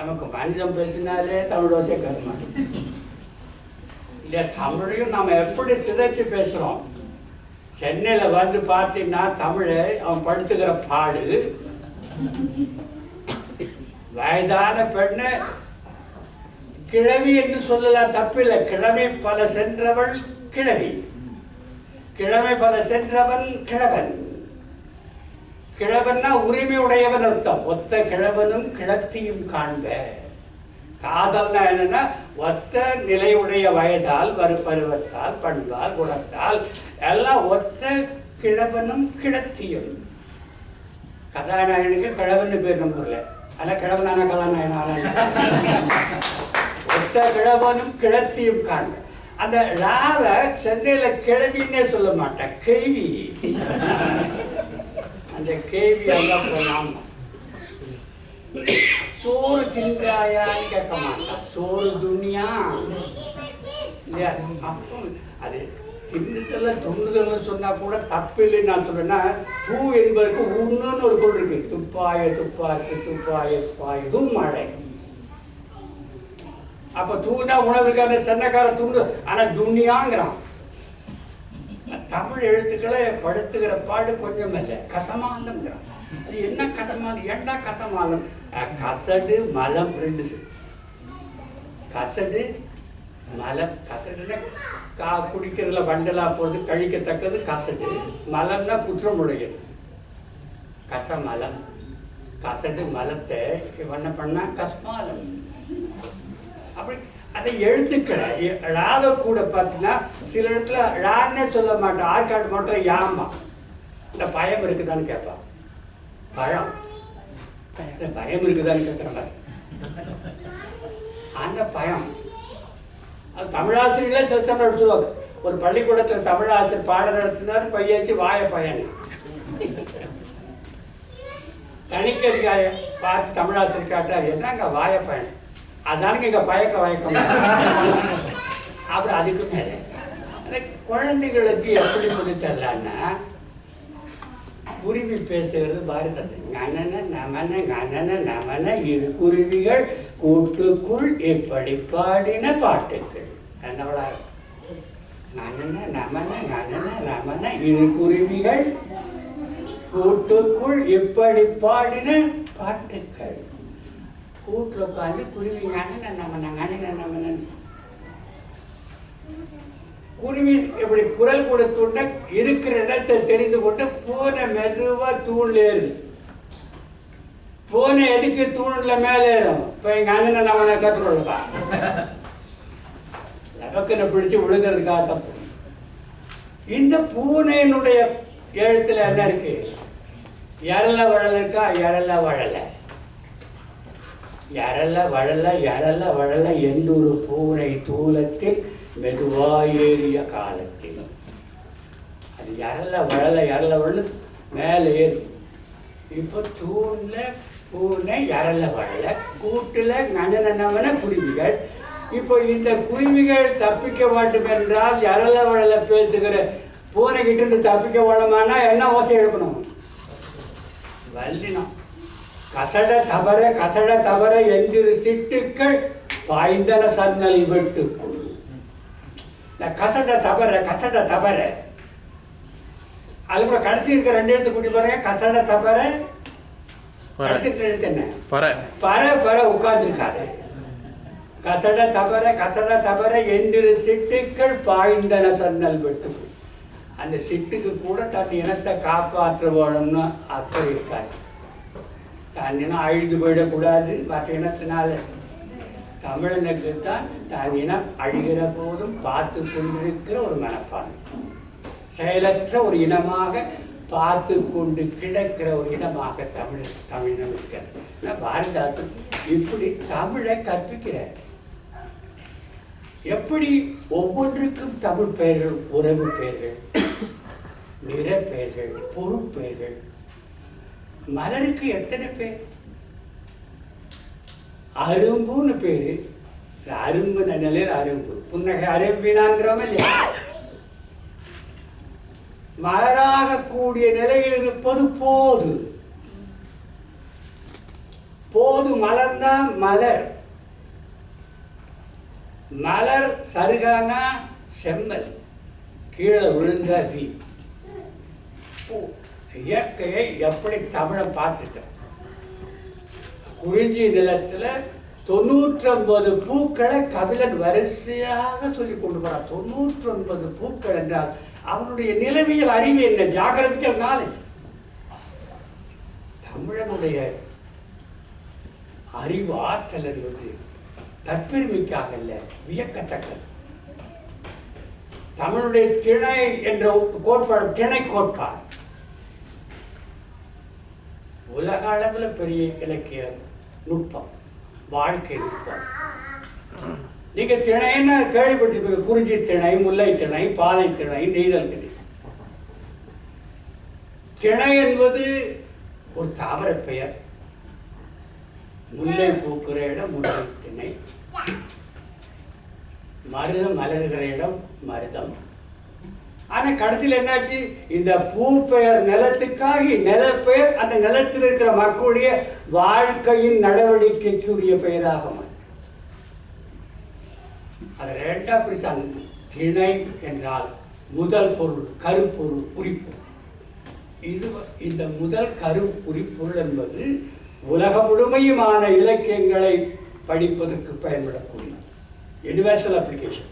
நமக்கு மனிதம் பேசினாலே தமிழோசை ஓசை கருமா. இல்லை தமிழையும் நம்ம எப்படி சிதைச்சு பேசுகிறோம் சென்னையில் வந்து பார்த்தீங்கன்னா தமிழை அவன் படுத்துக்கிற பாடு. வயதான பெண்ணு கிழவி என்று சொல்லலாம் தப்பில்லை. கிழமை பல சென்றவள் கிழவி. கிழமை பல சென்றவன் கிழவன். கிழவன்னா உரிமை உடையவன் அர்த்தம். ஒத்த கிழவனும் கிழத்தியும் காண்க. காதல்னா என்னன்னா ஒத்த நிலையுடைய வயதால் வரு பருவத்தால் பண்பால் குணத்தால் எல்லாம் ஒத்த கிழவனும் கிழத்தியும். கதாநாயகனுக்கு கிழவன் பேர் நம்புறல ஆனால் கிழவனான கதாநாயகனான ஒத்த கிழவனும் கிழத்தியும் காண்க. அந்த லாவ சென்னையில் கிழவின்னே சொல்ல மாட்டேன் கேள்வி அந்த கேள்வி அதான் சோறு தின்றாயான்னு கேட்க மாட்டான். சோறு துணியா இல்லையா? அப்போ அது தின்னுதல்ல துண்ணுதல்னு சொன்னா கூட தப்பில்லைன்னு நான் சொல்றேன்னா தூ என்பதற்கு உண்ணுன்னு ஒரு பொருள் இருக்கு. துப்பாய துப்பாக்கு துப்பாய துப்பாய தூ மழை. அப்ப உணவு இருக்காரு சென்னக்கார துண்டு. ஆனா துணியாங்கிறான் தமிழ் எழுத்துக்களை படுத்துகிற பாடு கொஞ்சம் இல்லை கசமாலம் அது என்ன கசமாலம் ஏண்டா கசமாலம் கசடு மலம் ரெண்டு கசடு மலம். கசடுன்னா கா குடிக்கிறதுல வண்டலா போது கழிக்கத்தக்கது கசடு. மலம்னா குற்றமுடையது. கசமலம். கசடு மலத்தை என்ன பண்ணா கஸ்மாலம் அப்படி அதை எழுத்துக்களை. ழாவை கூட பார்த்தீங்கன்னா சில இடத்துல ழான்னே சொல்ல மாட்டோம் ஆற்காடு மட்டும் யாமா. இந்த பயம் இருக்குதான்னு கேட்பான். பழம். பயம் இருக்குதான்னு கேட்குறாங்க அந்த பயம். அது தமிழாசிரியர்களே சித்தம் சொல்லுவாங்க. ஒரு பள்ளிக்கூடத்தில் தமிழாசிரியர் பாடம் நடத்தினார் பையாச்சு வாய பையன். தணிக்கதிகாரி பார்த்து தமிழாசிரியர் காட்டார் என்னங்க வாய பையன்? அதானுங்க இங்கே பயக்க வயக்கம். அப்புறம் அதுக்கு மேலே. அந்த குழந்தைகளுக்கு எப்படி சொல்லித் தரலான்னா குருவி பேசுகிறது பாரதத்தை. நனன நமன நனன நமன இரு குருவிகள் கூட்டுக்குள் எப்படி பாடின பாட்டுக்கள். என்னவளா நனன நமன நனன நமன இரு குருவிகள் கூட்டுக்குள் இப்படி பாடின பாட்டுக்கள். கூட்டில் உட்காந்து குருவி நனன நம்ம நனன நம்ம குருவி இப்படி குரல் கொடுத்துட்ட இருக்கிற இடத்தை தெரிந்து கொண்டு பூனை மெதுவாக தூணில் ஏறுது. பூனை எதுக்கு தூணில் மேலே ஏறும்? இப்போ எங்கள் அண்ணனை நம்ம கற்றுக்கொள்ளப்பா. லபக்கனை பிடிச்சு விழுகிறதுக்காக தப்பு இந்த பூனையினுடைய எழுத்துல என்ன இருக்கு? இறல வழல இருக்கா? இறல வழல. எரல வழல எரல வழல என்னொரு பூனை தூலத்தில் மெதுவாயேறிய காலத்தில். அது எரல வழல எரல வழல மேலே ஏறி. இப்போ தூண்ல பூனை எறல வழல கூட்டில் நன நனநனவன குருவிகள். இப்போ இந்த குருவிகள் தப்பிக்க வேண்டும் என்றால் எறல வழல பேசுகிற பூனை கிட்ட இருந்து தப்பிக்க வேணுமானா என்ன ஓசை எழுப்பணும்? வல்லினம் கசட தவற கசட தவற என்று சிட்டுக்கள் பாய்ந்தன சன்னல் வெட்டுக்குள் கசட தவற கசட தவற. அது கூட கடைசி இருக்க ரெண்டு எழுத்து கூட்டி பாருங்க. கசட தவற கடைசி இருக்கிற எழுத்து என்ன? பற. பற பற உட்கார்ந்துருக்காரு. கசட தவற கசட தவற என்று சிட்டுக்கள் பாய்ந்தன சன்னல் வெட்டுக்குள் அந்த சிட்டுக்கு கூட தன் இனத்தை காப்பாற்ற வேணும்னு அக்கறை இருக்காது. தன் இனம் அழிந்து போயிடக்கூடாது. மற்ற இனத்தினால தமிழனுக்கு தான் தன் இனம் அழிகிற போதும் பார்த்து கொண்டிருக்கிற ஒரு மனப்பான்மை. செயலற்ற ஒரு இனமாக பார்த்து கொண்டு கிடக்கிற ஒரு இனமாக தமிழ் தமிழினம் இருக்கிறது. பாரதிதாசன் இப்படி தமிழை கற்பிக்கிறார். எப்படி ஒவ்வொன்றுக்கும் தமிழ் பெயர்கள் உறவு பெயர்கள் நிற பெயர்கள் பொருட்பெயர்கள் மலருக்கு எத்தனை பேர்? அரும்புன்னு பேரு. அரும்பு நிலையில் அரும்பு. புன்னகை அரும்பினாங்கிறோம் இல்லையா? மலராகக்கூடிய நிலையில் இருப்பது போது. போது மலர்ந்தா மலர். மலர் சருகானா செம்மல். கீழே விழுந்த வி. பூ. இயற்கையை எப்படி தமிழன் பார்த்துருக்க குறிஞ்சி நிலத்துல தொண்ணூற்றொன்பது பூக்களை கபிலன் வரிசையாக சொல்லி கொண்டு போறான். தொண்ணூற்றொன்பது பூக்கள் என்றால் அவனுடைய நிலைமையில் அறிவு என்ன? ஜாகிரபிக்கல் நாலேஜ் தமிழனுடைய அறிவு ஆற்றல் என்பது தற்பெருமைக்காக இல்லை வியக்கத்தக்கது. தமிழுடைய திணை என்ற கோட்பாடு திணை கோட்பாடு. உலக அளவில் பெரிய இலக்கிய நுட்பம் வாழ்க்கை நுட்பம். நீங்க திணைன்னு கேள்விப்பட்டிருப்பீங்க குறிஞ்சி திணை முல்லை திணை பாலை திணை நெய்தல் திணை. திணை என்பது ஒரு தாவர பெயர். முல்லை பூக்கிற இடம் முல்லை திணை. மருதம் மலருகிற இடம் மருதம். ஆனால் கடைசியில் என்னாச்சு? இந்த பூ பெயர் நிலத்துக்காகி நிலப்பெயர் அந்த நிலத்தில் இருக்கிற மக்களுடைய வாழ்க்கையின் நடவடிக்கைக்குரிய பெயராக அது. ரெண்டா பிரித்தாங்க திணை என்றால் முதல் பொருள் கருப்பொருள் குறிப்பு இது இந்த முதல் கரு குறிப்பொருள் என்பது உலக முழுமையுமான இலக்கியங்களை படிப்பதற்கு பயன்படக்கூடிய யூனிவர்சல் அப்ளிகேஷன்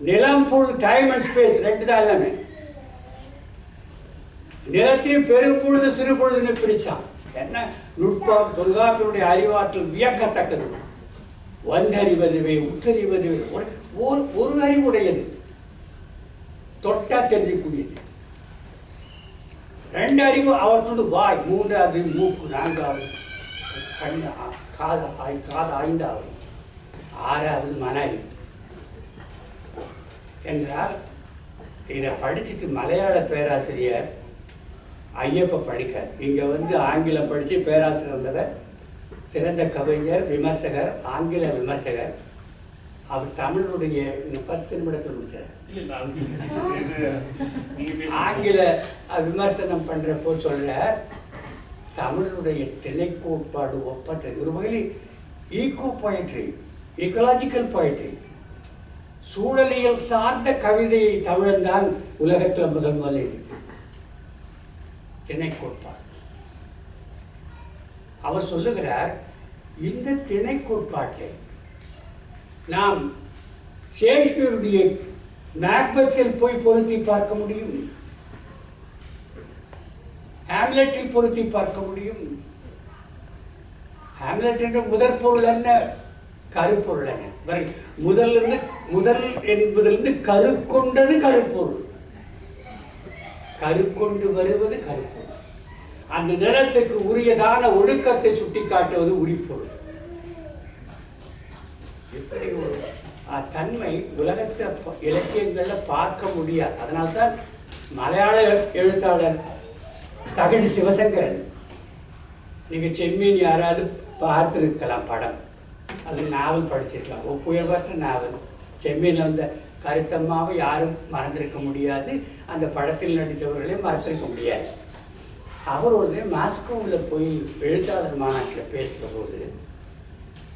நிலம் பொழுது டைம் அண்ட் ஸ்பேஸ் ரெண்டு தான் எல்லாமே. நிலத்தையும் பெரும்பொழுது சிறு பொழுதுன்னு பிரித்தான் என்ன? நுட்பம் தொல்காப்பியனுடைய அறிவாற்றல் வியக்கத்தக்கது. வந்தறிவதுவே உற்றறிவதுவே ஒரு ஒரு ஒரு அறிவுடையது. தொட்டா தெரிஞ்சக்கூடியது ரெண்டு அறிவு அவற்றோடு வாய் மூன்றாவது மூக்கு நான்காவது கண் காது ஆய்- காது ஐந்தாவது ஆறாவது மன அறிவு. என்றால் இதை படிச்சுட்டு மலையாள பேராசிரியர் ஐயப்ப படிக்கார் இங்கே வந்து ஆங்கிலம் படித்து பேராசிரியர் வந்தவர் சிறந்த கவிஞர் விமர்சகர் ஆங்கில விமர்சகர் அவர் தமிழுடைய பத்து நிமிடத்தில் முடிச்சார். ஆங்கில விமர்சனம் பண்றப்போ சொல்ற தமிழனுடைய திணை கோட்பாடு ஒப்பற்றது ஒரு வகையில் ஈகோ poetry ecological poetry சூழலியல் சார்ந்த கவிதையை தமிழன் உலகத்தில் முதல் முதல் எழுதி திணை கோட்பாடு அவர் சொல்லுகிறார் இந்த திணை நாம் ஷேக்ஸ்பியருடைய மேக்பத்தில் போய் பொருத்தி பார்க்க முடியும். ஹேம்லெட்டில் பொருத்தி பார்க்க முடியும். ஹேம்லெட் என்ற முதற் பொருள் என்ன? கருப்பொருள் பாருங்க, முதலிருந்து முதல் என்பதிலிருந்து கரு கொண்டது கருப்பொருள். கரு கொண்டு வருவது கருப்பொருள். அந்த நிலத்துக்கு உரியதான ஒழுக்கத்தை சுட்டிக்காட்டுவது உரிப்பொருள். இப்படி ஒரு தன்மை உலகத்தை இலக்கியங்களில் பார்க்க முடியாது. அதனால்தான் மலையாள எழுத்தாளர் தகழி சிவசங்கரன். நீங்கள் செம்மீன் யாராவது பார்த்துருக்கலாம் படம். அந்த நாவல் படிச்சிருக்கலாம். ஒப்புயர்வற்ற நாவல். செம்மீனில் வந்த கருத்தம்மாவை யாரும் மறந்திருக்க முடியாது. அந்த படத்தில் நடித்தவர்களையும் மறந்திருக்க முடியாது. அவர் ஒரு மாஸ்கோவில் போய் எழுத்தாளர் மாநாட்டில் பேசுகிற போது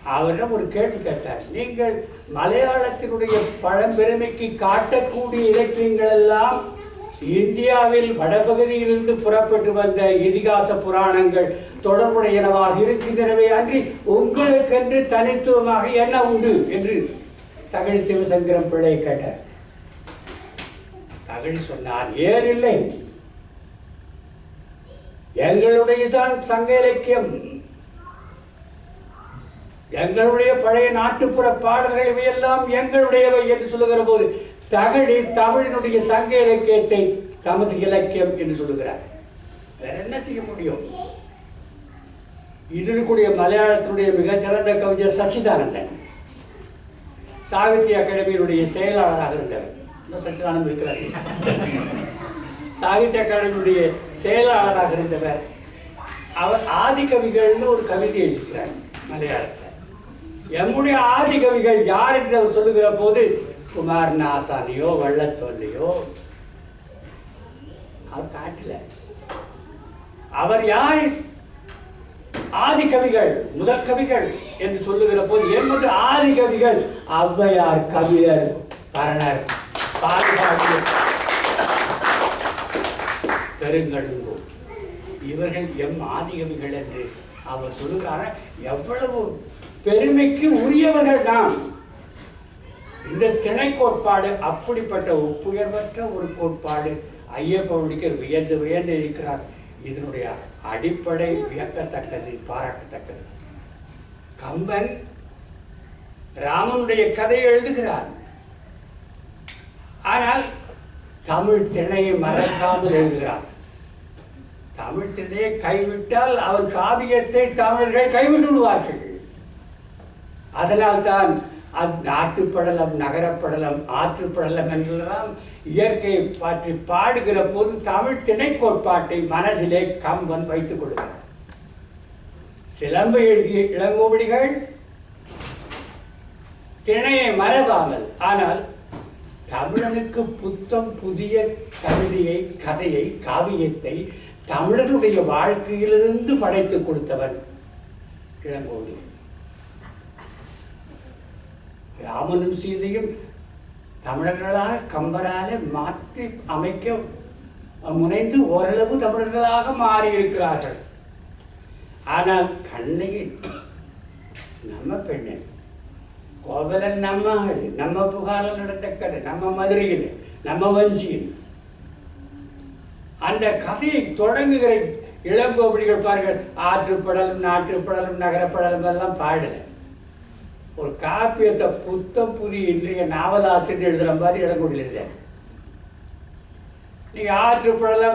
அவரிடம் ஒரு கேள்வி கேட்டார். நீங்கள் மலையாளத்தினுடைய பழம்பெருமைக்கு காட்டக்கூடிய இலக்கியங்கள் எல்லாம் இந்தியாவில் வடபகுதியிலிருந்து புறப்பட்டு வந்த இதிகாச புராணங்கள் தொடர்புடையனவாக இருக்கின்றனவே அன்றி உங்களுக்கென்று தனித்துவமாக என்ன உண்டு? என்று தகழி சிவசங்கரம் பிள்ளை கேட்டார். தகழி சொன்னார் ஏன் இல்லை? எங்களுடையதான் சங்க இலக்கியம். எங்களுடைய பழைய நாட்டுப்புற பாடல்கள் இவையெல்லாம் எங்களுடையவை என்று சொல்லுகிற போது தகழி தமிழினுடைய சங்க இலக்கியத்தை தமது இலக்கியம் என்று சொல்லுகிறார். வேற என்ன செய்ய முடியும்? இது இருக்கக்கூடிய மலையாளத்தினுடைய மிகச்சிறந்த கவிஞர் சச்சிதானந்தன் சாகித்ய அகாடமியினுடைய செயலாளராக இருந்தவர். இன்னும் சச்சிதானந்தம் இருக்கிறார். சாகித்ய அகாடமியுடைய செயலாளராக இருந்தவர். அவர் ஆதிகவிகள்னு ஒரு கவிதை எழுதிக்கிறார் மலையாளத்தில். எம்முடைய ஆதிகவிகள் யார் என்று அவர் சொல்லுகிற போது குமார் நாசானியோ வள்ளத்தோல்லையோ அவர் காட்டல. அவர் யார்? ஆதி கவிகள் முதல் கவிகள் என்று சொல்லுகிற போது என்பது ஆதி கவிகள் ஔவையார் கவிஞர் பரணர் பாதுகாப்பு. பெருங்கடுங்கோ. இவர்கள் எம் ஆதி கவிகள் என்று அவர் சொல்லுகிறார்? எவ்வளவு பெருமைக்கு உரியவர்கள் நாம். இந்த திணை கோட்பாடு அப்படிப்பட்ட ஒப்புயர்வற்ற ஒரு கோட்பாடு. ஐயப்பவனுக்கு வியந்து வியந்து இருக்கிறார். இதனுடைய அடிப்படை வியக்கத்தக்கது பாராட்டத்தக்கது. கம்பன் ராமனுடைய கதையை எழுதுகிறார். ஆனால் தமிழ் திணையை மறக்காமல் எழுதுகிறார். தமிழ் திணையை கைவிட்டால் அவர் காவியத்தை தமிழர்கள் கைவிட்டு விடுவார்கள் அதனால்தான் அந்நாட்டுப்படலம் நகரப்படலம் ஆற்றுப்படலம் என்றெல்லாம் இயற்கையை பற்றி பாடுகிற போது தமிழ் திணை கோட்பாட்டை மனதிலே கம்பன் வைத்துக் கொள்கிறார். சிலம்பு எழுதிய இளங்கோவடிகள் திணையை மறவாமல் ஆனால் தமிழனுக்கு புத்தம் புதிய கவிதையை கதையை காவியத்தை தமிழனுடைய வாழ்க்கையிலிருந்து படைத்துக் கொடுத்தவன் இளங்கோவடி ராமனும் சீதையும் தமிழர்களாக கம்பரால மாற்றி அமைக்க முனைந்து ஓரளவு தமிழர்களாக மாறியிருக்கிறார்கள். ஆனால் கண்ணகி நம்ம பெண்ணு கோவலன் நம்ம ஆடு நம்ம புகாரில் நடந்த கதை நம்ம மதுரையில் நம்ம வஞ்சியில். அந்த கதையை தொடங்குகிற இளங்கோபடிகள் பாருங்கள் ஆற்றுப்படலும் நாட்டுப்படலும் நகரப்படலும் எல்லாம் பாடல. ஒரு காப்பியத்தை புத்தம் புதிய இன்றைய நாவலாசிரியர் எழுதுகிற மாதிரி இளங்கோடியில் எழுத நீங்கள் ஆற்றுப்படலாம்